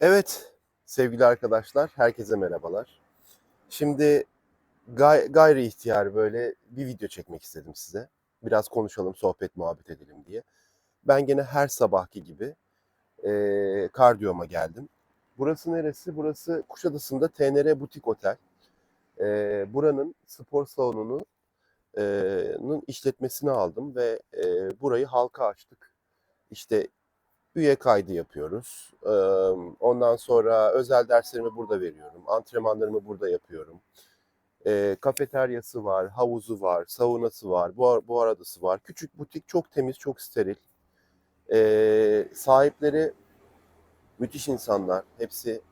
Evet sevgili arkadaşlar, herkese merhabalar. Şimdi gay- gayri ihtiyar böyle bir video çekmek istedim size. Biraz konuşalım, sohbet muhabbet edelim diye. Ben gene her sabahki gibi eee kardiyoma geldim. Burası neresi? Burası Kuşadası'nda TNR Butik Otel. Eee, buranın spor salonunu nın işletmesini aldım ve eee, burayı halka açtık. İşte üye kaydı yapıyoruz. Ondan sonra özel derslerimi burada veriyorum. Antrenmanlarımı burada yapıyorum. Kafeteryası var, havuzu var, saunası var, buhar, buhar var. Küçük butik, çok temiz, çok steril. Sahipleri müthiş insanlar. Hepsi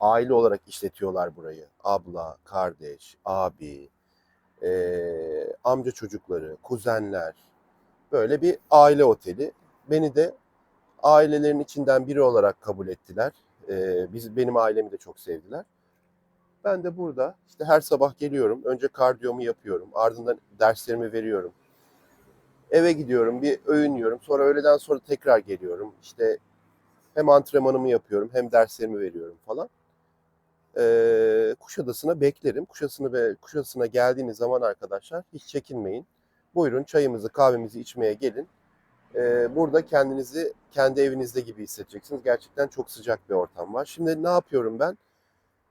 aile olarak işletiyorlar burayı. Abla, kardeş, abi, amca çocukları, kuzenler. Böyle bir aile oteli. Beni de ailelerin içinden biri olarak kabul ettiler. Ee, biz benim ailemi de çok sevdiler. Ben de burada işte her sabah geliyorum. Önce kardiyomu yapıyorum. Ardından derslerimi veriyorum. Eve gidiyorum, bir öğün yiyorum. Sonra öğleden sonra tekrar geliyorum. İşte hem antrenmanımı yapıyorum, hem derslerimi veriyorum falan. Ee, Kuşadası'na beklerim. Kuşadası'na ve Kuşadası'na geldiğiniz zaman arkadaşlar hiç çekinmeyin. Buyurun çayımızı, kahvemizi içmeye gelin. Ee, burada kendinizi kendi evinizde gibi hissedeceksiniz. Gerçekten çok sıcak bir ortam var. Şimdi ne yapıyorum ben?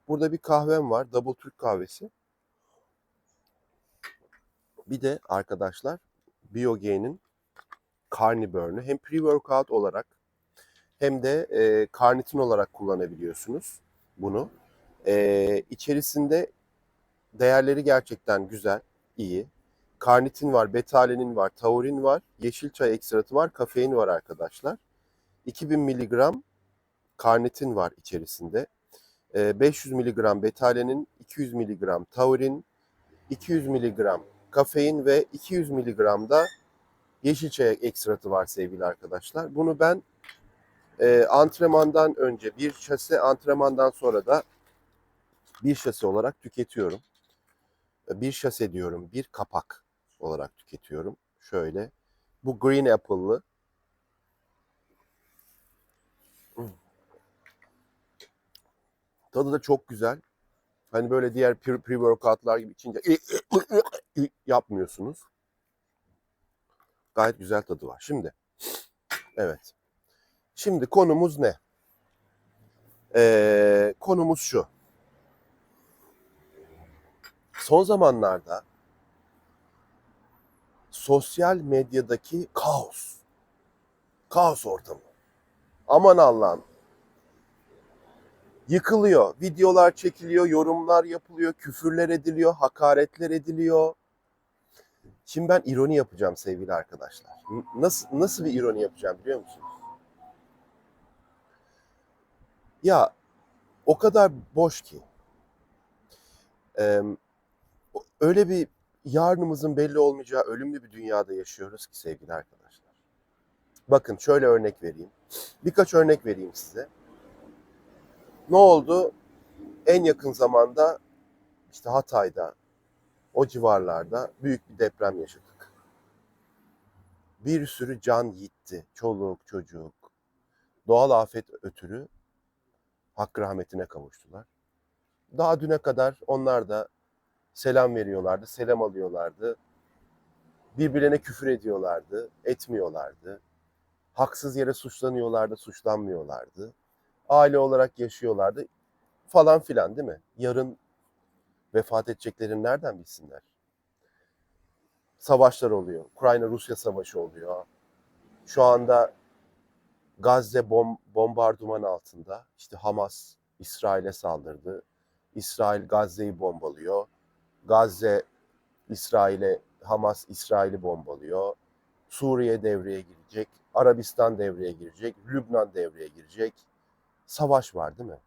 Burada bir kahvem var. Double Türk kahvesi. Bir de arkadaşlar Biogain'in Carniburn'u hem pre-workout olarak hem de e, karnitin olarak kullanabiliyorsunuz bunu. E, içerisinde değerleri gerçekten güzel, iyi. Karnitin var, betalenin var, taurin var, yeşil çay ekstratı var, kafein var arkadaşlar. 2000 miligram karnitin var içerisinde. Ee, 500 miligram betalenin, 200 miligram taurin, 200 miligram kafein ve 200 miligram da yeşil çay ekstratı var sevgili arkadaşlar. Bunu ben e, antrenmandan önce bir şase, antrenmandan sonra da bir şase olarak tüketiyorum. Bir şase diyorum, bir kapak olarak tüketiyorum. Şöyle. Bu Green Apple'lı. Tadı da çok güzel. Hani böyle diğer pre- pre-workoutlar gibi içince yapmıyorsunuz. Gayet güzel tadı var. Şimdi, evet. Şimdi konumuz ne? Ee, konumuz şu. Son zamanlarda sosyal medyadaki kaos. Kaos ortamı. Aman Allah'ım. Yıkılıyor. Videolar çekiliyor, yorumlar yapılıyor, küfürler ediliyor, hakaretler ediliyor. Şimdi ben ironi yapacağım sevgili arkadaşlar. Nasıl nasıl bir ironi yapacağım biliyor musunuz? Ya o kadar boş ki. Eee, öyle bir yarınımızın belli olmayacağı ölümlü bir dünyada yaşıyoruz ki sevgili arkadaşlar. Bakın şöyle örnek vereyim. Birkaç örnek vereyim size. Ne oldu? En yakın zamanda işte Hatay'da, o civarlarda büyük bir deprem yaşadık. Bir sürü can gitti. Çoluk, çocuk. Doğal afet ötürü hakkı rahmetine kavuştular. Daha düne kadar onlar da selam veriyorlardı, selam alıyorlardı. Birbirlerine küfür ediyorlardı, etmiyorlardı. Haksız yere suçlanıyorlardı, suçlanmıyorlardı. Aile olarak yaşıyorlardı falan filan değil mi? Yarın vefat edeceklerini nereden bilsinler? Savaşlar oluyor. Ukrayna-Rusya savaşı oluyor. Şu anda Gazze bom bombardıman altında. İşte Hamas İsrail'e saldırdı. İsrail Gazze'yi bombalıyor. Gazze İsrail'e, Hamas İsrail'i bombalıyor. Suriye devreye girecek. Arabistan devreye girecek. Lübnan devreye girecek. Savaş var değil mi?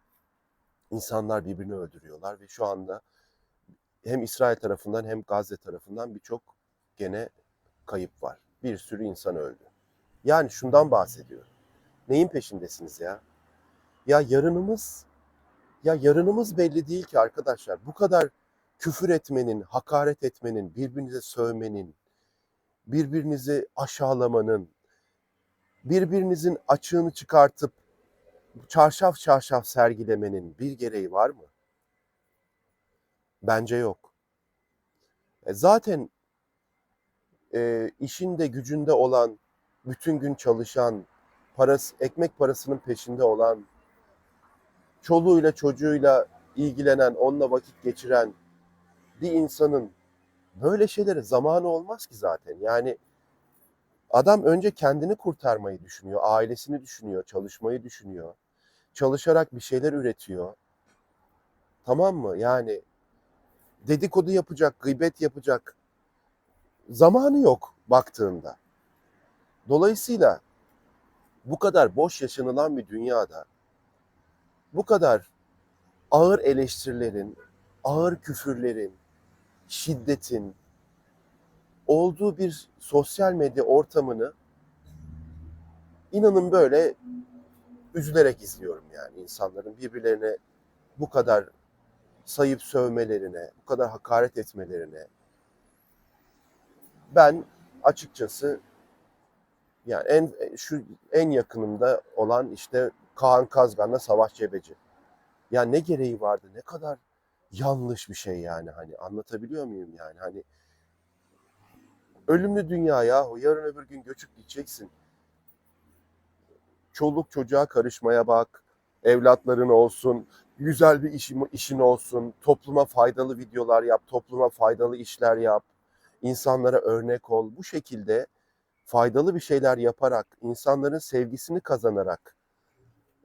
İnsanlar birbirini öldürüyorlar ve şu anda hem İsrail tarafından hem Gazze tarafından birçok gene kayıp var. Bir sürü insan öldü. Yani şundan bahsediyorum. Neyin peşindesiniz ya? Ya yarınımız ya yarınımız belli değil ki arkadaşlar. Bu kadar küfür etmenin, hakaret etmenin, birbirinize sövmenin, birbirinizi aşağılamanın, birbirinizin açığını çıkartıp çarşaf çarşaf sergilemenin bir gereği var mı? Bence yok. E zaten e, işinde gücünde olan, bütün gün çalışan, parası, ekmek parasının peşinde olan, çoluğuyla çocuğuyla ilgilenen, onunla vakit geçiren bir insanın böyle şeylere zamanı olmaz ki zaten. Yani adam önce kendini kurtarmayı düşünüyor, ailesini düşünüyor, çalışmayı düşünüyor. Çalışarak bir şeyler üretiyor. Tamam mı? Yani dedikodu yapacak, gıybet yapacak zamanı yok baktığında. Dolayısıyla bu kadar boş yaşanılan bir dünyada bu kadar ağır eleştirilerin, ağır küfürlerin, şiddetin olduğu bir sosyal medya ortamını inanın böyle üzülerek izliyorum yani insanların birbirlerine bu kadar sayıp sövmelerine, bu kadar hakaret etmelerine. Ben açıkçası yani en şu en yakınımda olan işte Kaan Kazgan'la Savaş Cebeci. Ya ne gereği vardı? Ne kadar yanlış bir şey yani hani anlatabiliyor muyum yani hani ölümlü dünya yahu yarın öbür gün göçüp gideceksin. Çoluk çocuğa karışmaya bak. Evlatların olsun. Güzel bir işin, işin olsun. Topluma faydalı videolar yap. Topluma faydalı işler yap. insanlara örnek ol. Bu şekilde faydalı bir şeyler yaparak, insanların sevgisini kazanarak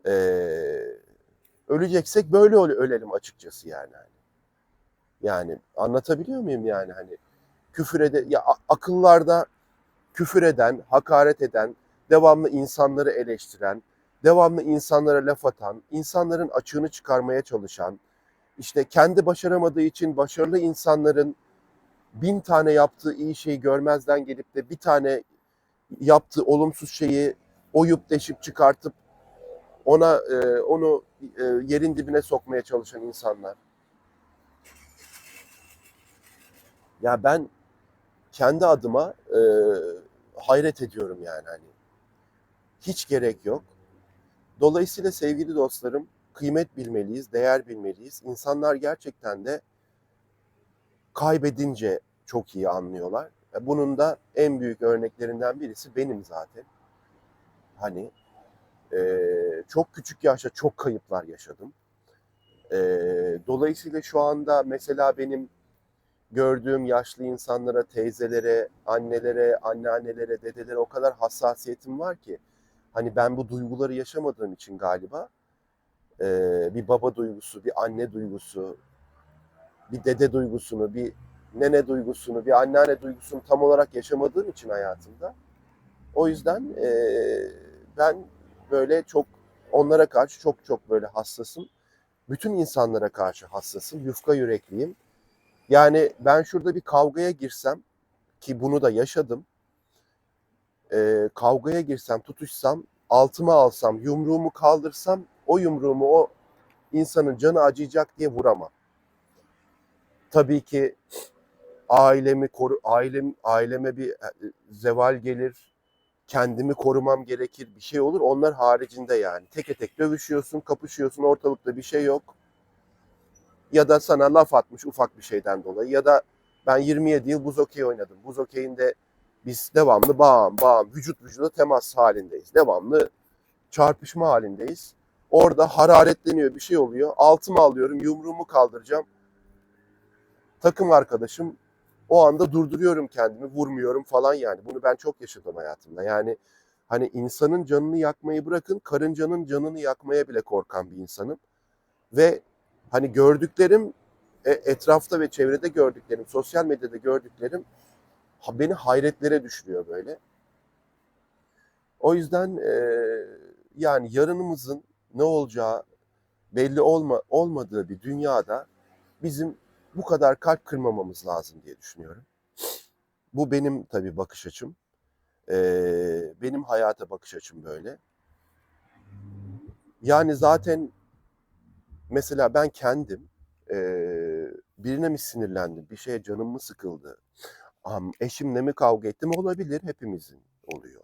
eee, öleceksek böyle öle- ölelim açıkçası yani. Yani anlatabiliyor muyum yani hani küfür ede ya akıllarda küfür eden, hakaret eden, devamlı insanları eleştiren, devamlı insanlara laf atan, insanların açığını çıkarmaya çalışan, işte kendi başaramadığı için başarılı insanların bin tane yaptığı iyi şeyi görmezden gelip de bir tane yaptığı olumsuz şeyi oyup deşip çıkartıp ona onu yerin dibine sokmaya çalışan insanlar. Ya ben kendi adıma e, hayret ediyorum yani hani. Hiç gerek yok. Dolayısıyla sevgili dostlarım kıymet bilmeliyiz, değer bilmeliyiz. İnsanlar gerçekten de kaybedince çok iyi anlıyorlar. E, Bunun da en büyük örneklerinden birisi benim zaten. Hani e, çok küçük yaşta çok kayıplar yaşadım. E, dolayısıyla şu anda mesela benim gördüğüm yaşlı insanlara, teyzelere, annelere, anneannelere, dedelere o kadar hassasiyetim var ki hani ben bu duyguları yaşamadığım için galiba bir baba duygusu, bir anne duygusu, bir dede duygusunu, bir nene duygusunu, bir anneanne duygusunu tam olarak yaşamadığım için hayatımda. O yüzden ben böyle çok onlara karşı çok çok böyle hassasım. Bütün insanlara karşı hassasım, yufka yürekliyim. Yani ben şurada bir kavgaya girsem ki bunu da yaşadım. Ee, kavgaya girsem, tutuşsam, altıma alsam, yumruğumu kaldırsam o yumruğumu o insanın canı acıyacak diye vuramam. Tabii ki ailemi koru ailem aileme bir e, zeval gelir. Kendimi korumam gerekir. Bir şey olur. Onlar haricinde yani. Teke tek dövüşüyorsun, kapışıyorsun. Ortalıkta bir şey yok ya da sana laf atmış ufak bir şeyden dolayı ya da ben 27 yıl buz okey oynadım. Buz okeyinde biz devamlı bağım bağım vücut vücuda temas halindeyiz. Devamlı çarpışma halindeyiz. Orada hararetleniyor bir şey oluyor. Altıma alıyorum yumruğumu kaldıracağım. Takım arkadaşım o anda durduruyorum kendimi vurmuyorum falan yani. Bunu ben çok yaşadım hayatımda. Yani hani insanın canını yakmayı bırakın karıncanın canını yakmaya bile korkan bir insanım. Ve hani gördüklerim e, etrafta ve çevrede gördüklerim, sosyal medyada gördüklerim beni hayretlere düşürüyor böyle. O yüzden e, yani yarınımızın ne olacağı belli olma, olmadığı bir dünyada bizim bu kadar kalp kırmamamız lazım diye düşünüyorum. Bu benim tabii bakış açım. E, benim hayata bakış açım böyle. Yani zaten mesela ben kendim eee, birine mi sinirlendim, bir şeye canım mı sıkıldı, am, eşimle mi kavga ettim olabilir, hepimizin oluyor.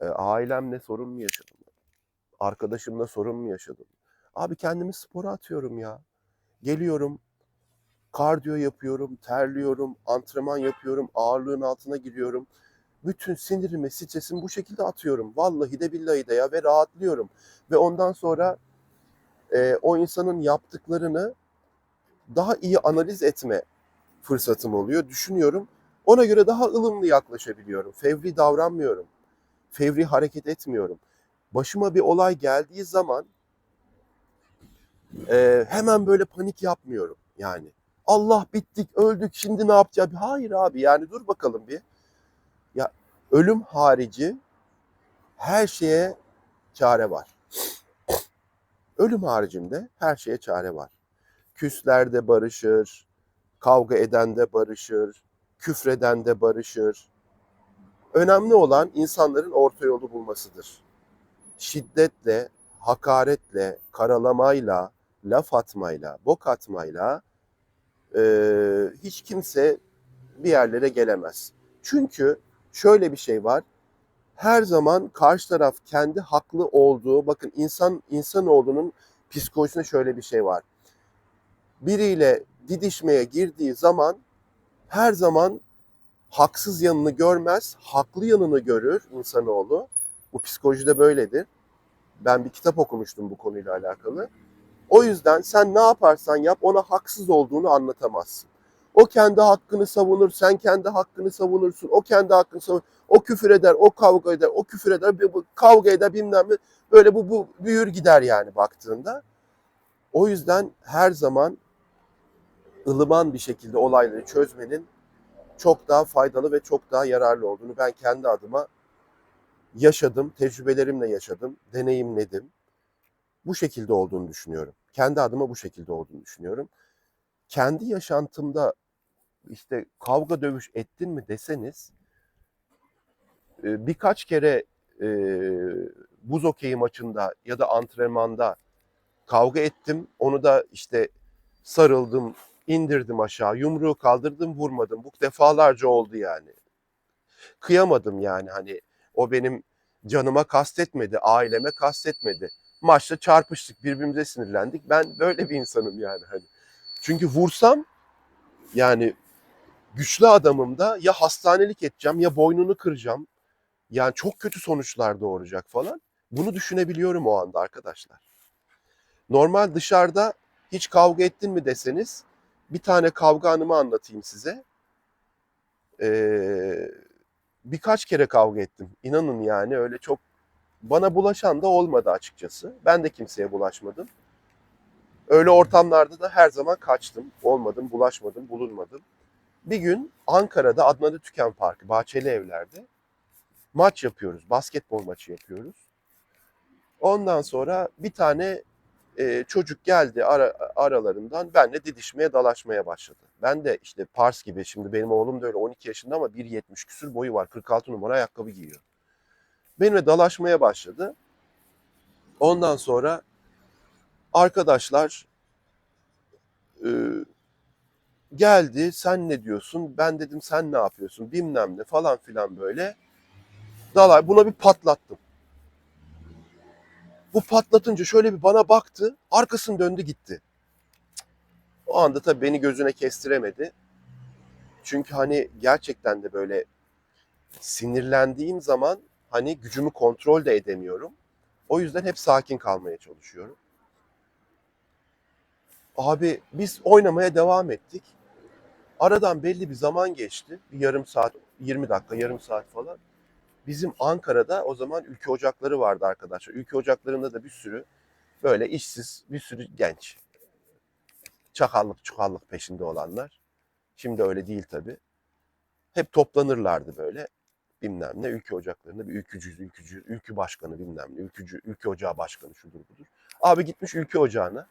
E, ailemle sorun mu yaşadım? Arkadaşımla sorun mu yaşadım? Abi kendimi spora atıyorum ya. Geliyorum, kardiyo yapıyorum, terliyorum, antrenman yapıyorum, ağırlığın altına giriyorum. Bütün sinirimi, stresimi bu şekilde atıyorum. Vallahi de billahi de ya ve rahatlıyorum. Ve ondan sonra e, o insanın yaptıklarını daha iyi analiz etme fırsatım oluyor. Düşünüyorum. Ona göre daha ılımlı yaklaşabiliyorum. Fevri davranmıyorum. Fevri hareket etmiyorum. Başıma bir olay geldiği zaman e, hemen böyle panik yapmıyorum yani. Allah bittik, öldük, şimdi ne yapacağız? Hayır abi yani dur bakalım bir. Ya ölüm harici her şeye çare var. Ölüm haricinde her şeye çare var. Küsler de barışır, kavga eden de barışır, küfreden de barışır. Önemli olan insanların orta yolu bulmasıdır. Şiddetle, hakaretle, karalamayla, laf atmayla, bok atmayla e, hiç kimse bir yerlere gelemez. Çünkü şöyle bir şey var. Her zaman karşı taraf kendi haklı olduğu, bakın insan insanoğlunun psikolojisinde şöyle bir şey var. Biriyle didişmeye girdiği zaman her zaman haksız yanını görmez, haklı yanını görür insanoğlu. Bu psikolojide böyledir. Ben bir kitap okumuştum bu konuyla alakalı. O yüzden sen ne yaparsan yap ona haksız olduğunu anlatamazsın. O kendi hakkını savunur, sen kendi hakkını savunursun. O kendi hakkını savunur. O küfür eder, o kavga eder, o küfür eder, bu- bu kavga eder bilmem ne. Böyle bu, bu büyür gider yani baktığında. O yüzden her zaman ılıman bir şekilde olayları çözmenin çok daha faydalı ve çok daha yararlı olduğunu ben kendi adıma yaşadım, tecrübelerimle yaşadım, deneyimledim. Bu şekilde olduğunu düşünüyorum. Kendi adıma bu şekilde olduğunu düşünüyorum. Kendi yaşantımda işte kavga dövüş ettin mi deseniz e, birkaç kere e, buz okeyi maçında ya da antrenmanda kavga ettim. Onu da işte sarıldım, indirdim aşağı, yumruğu kaldırdım, vurmadım. Bu defalarca oldu yani. Kıyamadım yani hani o benim canıma kastetmedi, aileme kastetmedi. Maçta çarpıştık, birbirimize sinirlendik. Ben böyle bir insanım yani hani. Çünkü vursam yani güçlü adamım da ya hastanelik edeceğim ya boynunu kıracağım. Yani çok kötü sonuçlar doğuracak falan. Bunu düşünebiliyorum o anda arkadaşlar. Normal dışarıda hiç kavga ettin mi deseniz bir tane kavga anımı anlatayım size. Ee, birkaç kere kavga ettim. İnanın yani öyle çok bana bulaşan da olmadı açıkçası. Ben de kimseye bulaşmadım. Öyle ortamlarda da her zaman kaçtım. Olmadım, bulaşmadım, bulunmadım. Bir gün Ankara'da Adnan Tüken Parkı, Bahçeli Evler'de maç yapıyoruz. Basketbol maçı yapıyoruz. Ondan sonra bir tane e, çocuk geldi ara, aralarından benle didişmeye dalaşmaya başladı. Ben de işte Pars gibi şimdi benim oğlum da öyle 12 yaşında ama 1.70 küsür boyu var. 46 numara ayakkabı giyiyor. Benimle dalaşmaya başladı. Ondan sonra arkadaşlar e, geldi sen ne diyorsun ben dedim sen ne yapıyorsun bilmem ne falan filan böyle. Dalay buna bir patlattım. Bu patlatınca şöyle bir bana baktı arkasını döndü gitti. O anda tabii beni gözüne kestiremedi. Çünkü hani gerçekten de böyle sinirlendiğim zaman hani gücümü kontrol de edemiyorum. O yüzden hep sakin kalmaya çalışıyorum. Abi biz oynamaya devam ettik. Aradan belli bir zaman geçti. Bir yarım saat, 20 dakika, yarım saat falan. Bizim Ankara'da o zaman ülke ocakları vardı arkadaşlar. Ülke ocaklarında da bir sürü böyle işsiz bir sürü genç. Çakallık çukallık peşinde olanlar. Şimdi öyle değil tabii. Hep toplanırlardı böyle bilmem ne ülke ocaklarında bir ülkücü, ülkücü, ülkü başkanı bilmem ne, ülkücü, ülke ocağı başkanı şudur budur. Abi gitmiş ülke ocağına.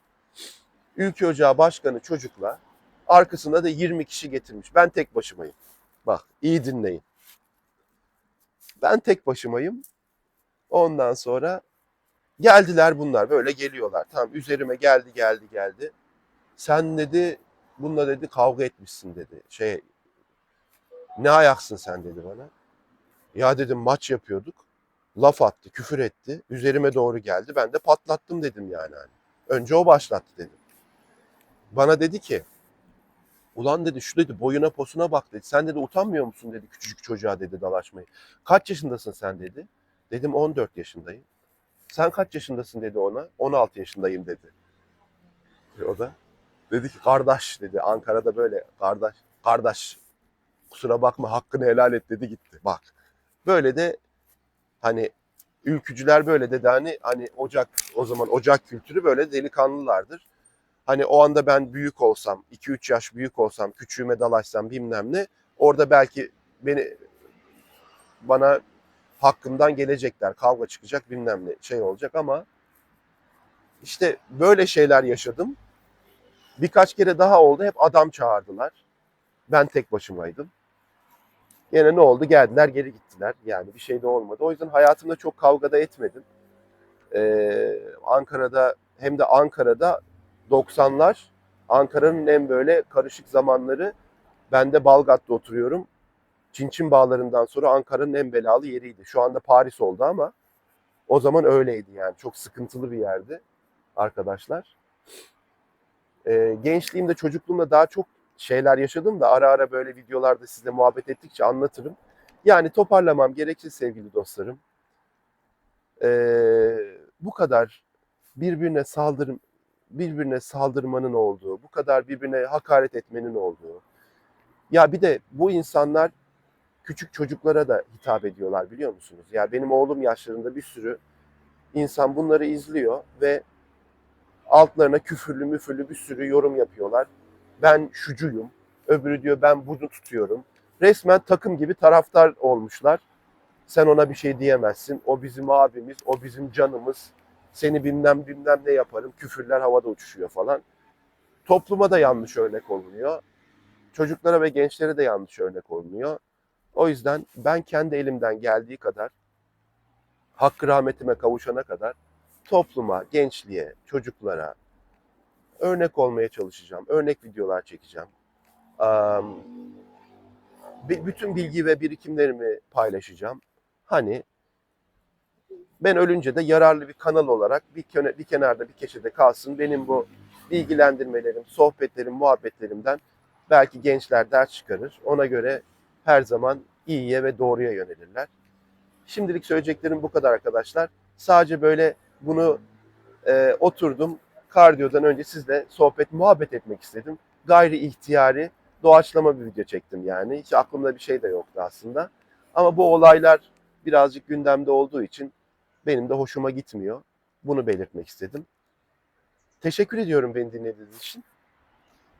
Ülke ocağı başkanı çocukla arkasında da 20 kişi getirmiş. Ben tek başımayım. Bak iyi dinleyin. Ben tek başımayım. Ondan sonra geldiler bunlar böyle geliyorlar. Tamam üzerime geldi geldi geldi. Sen dedi bununla dedi kavga etmişsin dedi. Şey ne ayaksın sen dedi bana. Ya dedim maç yapıyorduk. laf attı, küfür etti. Üzerime doğru geldi. Ben de patlattım dedim yani. Hani. Önce o başlattı dedim. Bana dedi ki Ulan dedi şu dedi boyuna posuna bak dedi. Sen dedi utanmıyor musun dedi küçücük çocuğa dedi dalaşmayı. Kaç yaşındasın sen dedi. Dedim 14 yaşındayım. Sen kaç yaşındasın dedi ona. 16 yaşındayım dedi. E o da dedi ki kardeş dedi. Ankara'da böyle kardeş kardeş kusura bakma hakkını helal et dedi gitti. Bak böyle de hani ülkücüler böyle dedi hani hani ocak o zaman ocak kültürü böyle delikanlılardır. Hani o anda ben büyük olsam, 2-3 yaş büyük olsam, küçüğüme dalaşsam bilmem ne. Orada belki beni bana hakkımdan gelecekler. Kavga çıkacak bilmem ne şey olacak ama işte böyle şeyler yaşadım. Birkaç kere daha oldu. Hep adam çağırdılar. Ben tek başımaydım. Yine ne oldu? Geldiler geri gittiler. Yani bir şey de olmadı. O yüzden hayatımda çok kavgada etmedim. Ee, Ankara'da hem de Ankara'da 90'lar Ankara'nın en böyle karışık zamanları. Ben de Balgat'ta oturuyorum. Çinçin Bağları'ndan sonra Ankara'nın en belalı yeriydi. Şu anda Paris oldu ama o zaman öyleydi yani. Çok sıkıntılı bir yerdi arkadaşlar. Ee, gençliğimde, çocukluğumda daha çok şeyler yaşadım da ara ara böyle videolarda sizle muhabbet ettikçe anlatırım. Yani toparlamam gerekir sevgili dostlarım. Ee, bu kadar birbirine saldırım, birbirine saldırmanın olduğu, bu kadar birbirine hakaret etmenin olduğu. Ya bir de bu insanlar küçük çocuklara da hitap ediyorlar biliyor musunuz? Ya benim oğlum yaşlarında bir sürü insan bunları izliyor ve altlarına küfürlü müfürlü bir sürü yorum yapıyorlar. Ben şucuyum, öbürü diyor ben bunu tutuyorum. Resmen takım gibi taraftar olmuşlar. Sen ona bir şey diyemezsin. O bizim abimiz, o bizim canımız. Seni bilmem bilmem ne yaparım. Küfürler havada uçuşuyor falan. Topluma da yanlış örnek olunuyor. Çocuklara ve gençlere de yanlış örnek olunuyor. O yüzden ben kendi elimden geldiği kadar hakkı rahmetime kavuşana kadar topluma, gençliğe, çocuklara örnek olmaya çalışacağım. Örnek videolar çekeceğim. Bi- bütün bilgi ve birikimlerimi paylaşacağım. Hani ben ölünce de yararlı bir kanal olarak bir, köne, bir kenarda bir köşede kalsın. Benim bu bilgilendirmelerim, sohbetlerim, muhabbetlerimden belki gençler ders çıkarır. Ona göre her zaman iyiye ve doğruya yönelirler. Şimdilik söyleyeceklerim bu kadar arkadaşlar. Sadece böyle bunu e, oturdum kardiyodan önce sizle sohbet, muhabbet etmek istedim. Gayri ihtiyari, doğaçlama bir video çektim yani. Hiç aklımda bir şey de yoktu aslında. Ama bu olaylar birazcık gündemde olduğu için benim de hoşuma gitmiyor. Bunu belirtmek istedim. Teşekkür ediyorum beni dinlediğiniz için.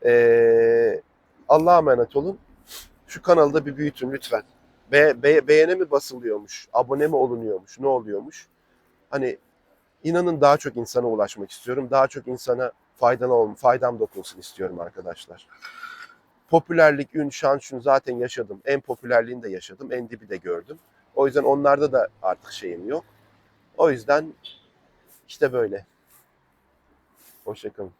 Ee, Allah'a emanet olun. Şu kanalı da bir büyütün lütfen. Be, be- beğene mi basılıyormuş, abone mi olunuyormuş, ne oluyormuş? Hani inanın daha çok insana ulaşmak istiyorum. Daha çok insana faydalı olm, faydam dokunsun istiyorum arkadaşlar. Popülerlik, ün, şan, şunu zaten yaşadım. En popülerliğini de yaşadım, en dibi de gördüm. O yüzden onlarda da artık şeyim yok. O yüzden işte böyle. Hoşçakalın.